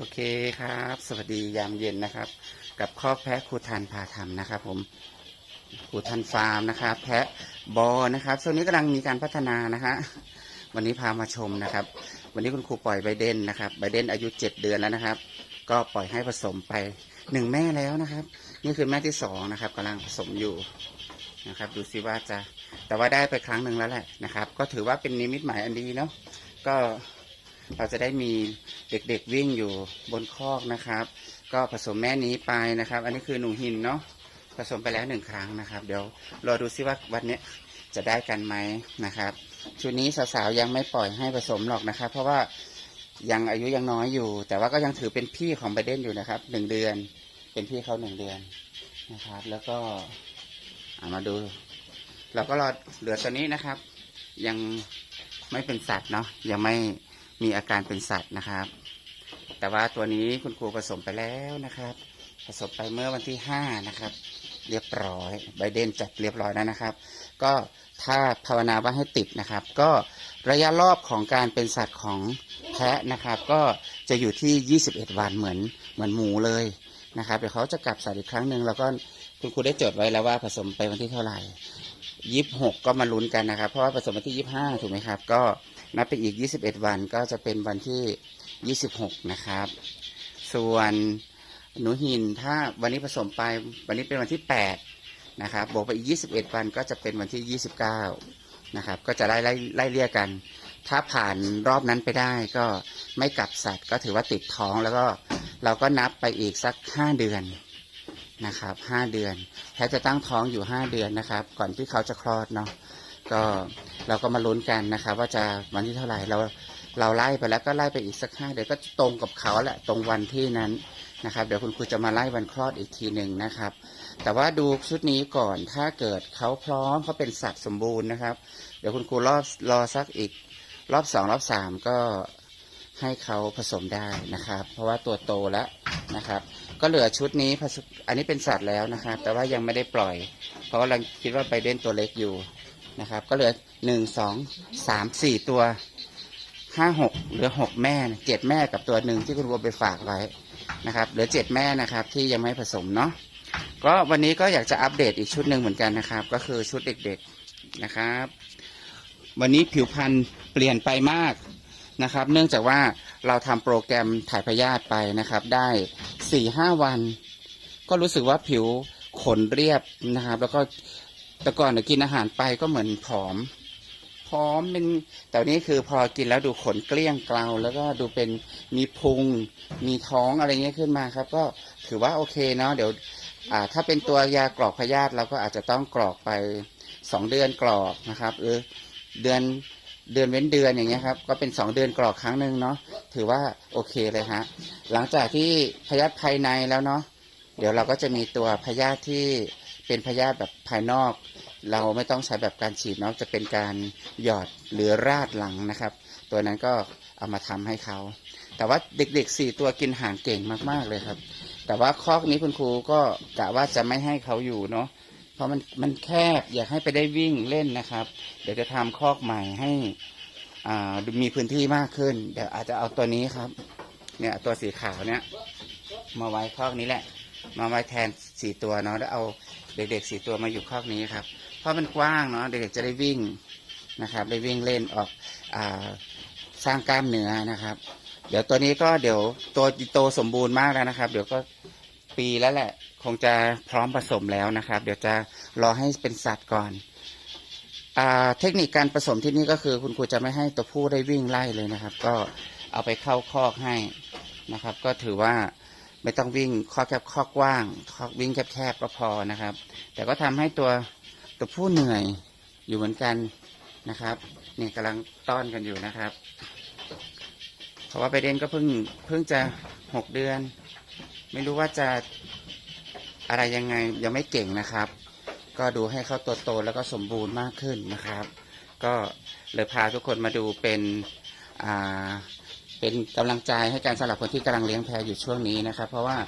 โอเคครับ สวัสดียามเย็นนะครับ กับข้อแพะครูทันพาทำนะครับ ผมครูทันฟาร์มนะครับ แพะบอนะครับช่วงนี้กำลังมีการพัฒนานะฮะวันนี้พามาชมนะครับ วันนี้คุณครูปล่อยไบเดนนะครับไบเดนอายุเจ็ดเดือนแล้วนะครับ ก็ปล่อยให้ผสมไปหนึ่งแม่แล้วนะครับ นี่คือแม่ที่สองนะครับกำลังผสมอยู่นะครับ ดูซิว่าจะแต่ว่าได้ไปครั้งหนึ่งแล้วแหละนะครับ ก็ถือว่าเป็นนิมิตหมายอันดีเนาะก็ เราจะได้มีเด็กๆวิ่งอยู่บนคอกนะครับ ก็ผสมแม่นี้ไปนะครับ อันนี้คือหนูหินเนาะผสมไปแล้วหนึ่งครั้งนะครับ เดี๋ยวรอดูซิว่าวันนี้จะได้กันไหมนะครับ ชุดนี้สาวๆยังไม่ปล่อยให้ผสมหรอกนะครับ เพราะว่ายังอายุยังน้อยอยู่ แต่ว่าก็ยังถือเป็นพี่ของไบเดนอยู่นะครับหนึ่งเดือน เป็นพี่เขาหนึ่งเดือนนะครับ แล้วก็ามาดู เราก็รอเหลือตัวนี้นะครับ ยังไม่เป็นสัตว์เนาะยังไม่ มีอาการเป็นสัตว์นะครับ แต่ว่าตัวนี้คุณครูผสมไปแล้วนะครับ ผสมไปเมื่อวันที่ห้านะครับ เรียบร้อยไบเดนจัดเรียบร้อยแล้วนะครับ ก็ถ้าภาวนาว่าให้ติดนะครับ ก็ระยะรอบของการเป็นสัตว์ของแพะนะครับ ก็จะอยู่ที่ 21 วันเหมือนเหมือนหมูเลยนะครับ เดี๋ยวเขาจะกลับสัตว์อีกครั้งหนึ่งแล้วก็คุณครูได้จดไว้แล้วว่าผสมไปวันที่เท่าไหร่ยี่สิบหกก็มาลุ้นกันนะครับ เพราะว่าผสมวันที่ยี่สิบห้าถูกไหมครับ ก็ นับไปอีก 21 วันก็จะเป็นวันที่ 26 นะครับ ส่วนหนูหินถ้าวันนี้ผสมไปวันนี้เป็นวันที่ 8 นะครับบวกไปอีก 21 วันก็จะเป็นวันที่ 29 นะครับ ก็จะไล่ไล่ไล่เรียกกัน ถ้าผ่านรอบนั้นไปได้ก็ไม่กลับสัตว์ก็ถือว่าติดท้องแล้วก็เราก็นับไปอีกสัก 5 เดือนนะครับ 5 เดือนแพทจะตั้งท้องอยู่ 5 เดือนนะครับ ก่อนที่เขาจะคลอดเนาะ ก็เราก็มาลุ้นกันนะครับว่าจะวันที่เท่าไหร่เราเราไล่ไปแล้วก็ไล่ไปอีกสักห้าเดี๋ยวก็ตรงกับเขาแหละตรงวันที่นั้นนะครับ เดี๋ยวคุณครูจะมาไล่วันคลอดอีกทีหนึ่งนะครับ แต่ว่าดูชุดนี้ก่อนถ้าเกิดเขาพร้อมเขาเป็นสัตว์สมบูรณ์นะครับ เดี๋ยวคุณครูรอบรอสักอีกรอบสองรอบสามก็ให้เขาผสมได้นะครับ เพราะว่าตัวโตแล้วนะครับ ก็เหลือชุดนี้อันนี้เป็นสัตว์แล้วนะครับ แต่ว่ายังไม่ได้ปล่อย เพราะว่าเราคิดว่าไบเดนตัวเล็กอยู่ นะครับ ก็เหลือหนึ่งสองสามสี่ตัวห้าหกเหลือหกแม่เจ็ดแม่กับตัวหนึ่งที่คุณวัวไปฝากไว้นะครับ เหลือเจ็ดแม่นะครับที่ยังไม่ผสมเนาะก็วันนี้ก็อยากจะอัปเดตอีกชุดหนึ่งเหมือนกันนะครับ ก็คือชุดเด็กๆนะครับ วันนี้ผิวพรรณเปลี่ยนไปมากนะครับ เนื่องจากว่าเราทำโปรแกรมถ่ายพยาธิไปนะครับ ได้สี่ห้าวัน ก็รู้สึกว่าผิวขนเรียบนะครับ แล้วก็ แต่ก่อนเนี่ยกินอาหารไปก็เหมือนผอมผอมเป็นแต่วันนี้คือพอกินแล้วดูขนเกลี้ยงเกลาแล้วก็ดูเป็นมีพุง มีท้องอะไรเงี้ยขึ้นมาครับ ก็ถือว่าโอเคเนาะเดี๋ยวอ่าถ้าเป็นตัวยากรอกพยาธิเราก็อาจจะต้องกรอกไปสองเดือนกรอกนะครับหรือเดือนเดือนเว้นเดือนอย่างเงี้ยครับก็เป็นสองเดือนกรอกครั้งหนึ่งเนาะถือว่าโอเคเลยฮะหลังจากที่พยาธิภายในแล้วเนาะเดี๋ยวเราก็จะมีตัวพยาธิที่ เป็นพยาธิแบบภายนอก เราไม่ต้องใช้แบบการฉีดเนาะจะเป็นการหยอดหรือราดหลังนะครับ ตัวนั้นก็เอามาทำให้เขา แต่ว่าเด็กๆสี่ตัวกินอาหารเก่งมากๆเลยครับ แต่ว่าคอกนี้คุณครูก็กะว่าจะไม่ให้เขาอยู่เนาะเพราะมันมันแคบอยากให้ไปได้วิ่งเล่นนะครับ เดี๋ยวจะทำคอกใหม่ให้อ่ามีพื้นที่มากขึ้น เดี๋ยวอาจจะเอาตัวนี้ครับ เนี่ยตัวสีขาวเนี่ยมาไว้คอกนี้แหละ มาไว้แทนสี่ตัวเนาะแล้วเอาเด็กๆสี่ตัวมาอยู่คอกนี้ครับ เพราะมันกว้างเนาะเด็กๆจะได้วิ่งนะครับ ได้วิ่งเล่นออกอาสร้างกล้ามเนื้อนะครับ เดี๋ยวตัวนี้ก็เดี๋ยวตัวโตสมบูรณ์มากแล้วนะครับ เดี๋ยวก็ปีแล้วแหละ คงจะพร้อมผสมแล้วนะครับ เดี๋ยวจะรอให้เป็นสัตว์ก่อนอเทคนิคการผสมที่นี่ก็คือคุณครูจะไม่ให้ตัวผู้ได้วิ่งไล่เลยนะครับ ก็เอาไปเข้าคอกให้นะครับ ก็ถือว่า ไม่ต้องวิ่งข้อแคบข้อกว้างข้อวิ่งแคบๆก็พอนะครับ แต่ก็ทำให้ตัวตัวผู้เหนื่อยอยู่เหมือนกันนะครับเนี่ยกำลังต้อนกันอยู่นะครับ เพราะว่าไปเดนก็เพิ่งเพิ่งจะหกเดือน ไม่รู้ว่าจะอะไรยังไงยังไม่เก่งนะครับ ก็ดูให้เขาโตๆแล้วก็สมบูรณ์มากขึ้นนะครับ ก็เลยพาทุกคนมาดูเป็นอ่า เป็นกำลังใจให้การสำหรับคนที่กำลังเลี้ยงแพอยู่ช่วงนี้นะครับ เพราะว่า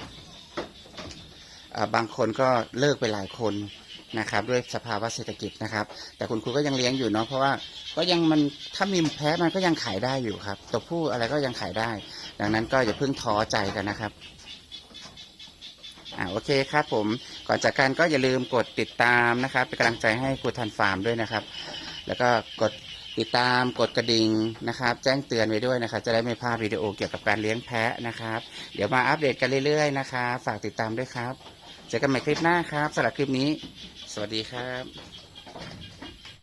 บางคนก็เลิกไปหลายคนนะครับ ด้วยสภาวะเศรษฐกิจนะครับ แต่คุณครูก็ยังเลี้ยงอยู่เนาะเพราะว่าก็ยังมันถ้ามีแพะมันก็ยังขายได้อยู่ครับ ตัวผู้อะไรก็ยังขายได้ ดังนั้นก็อย่าเพิ่งท้อใจกันนะครับอ่าโอเคครับผมก่อนจากกันก็อย่าลืมกดติดตามนะครับเป็นกำลังใจให้ครูทันฟาร์มด้วยนะครับ แล้วก็กด ติดตามกดกระดิ่งนะครับ แจ้งเตือนไว้ด้วยนะครับ จะได้ไม่พลาดวิดีโอเกี่ยวกับการเลี้ยงแพะนะครับ เดี๋ยวมาอัปเดตกันเรื่อยๆนะครับฝากติดตามด้วยครับ เจอกันใหม่คลิปหน้าครับสำหรับคลิปนี้ สวัสดีครับ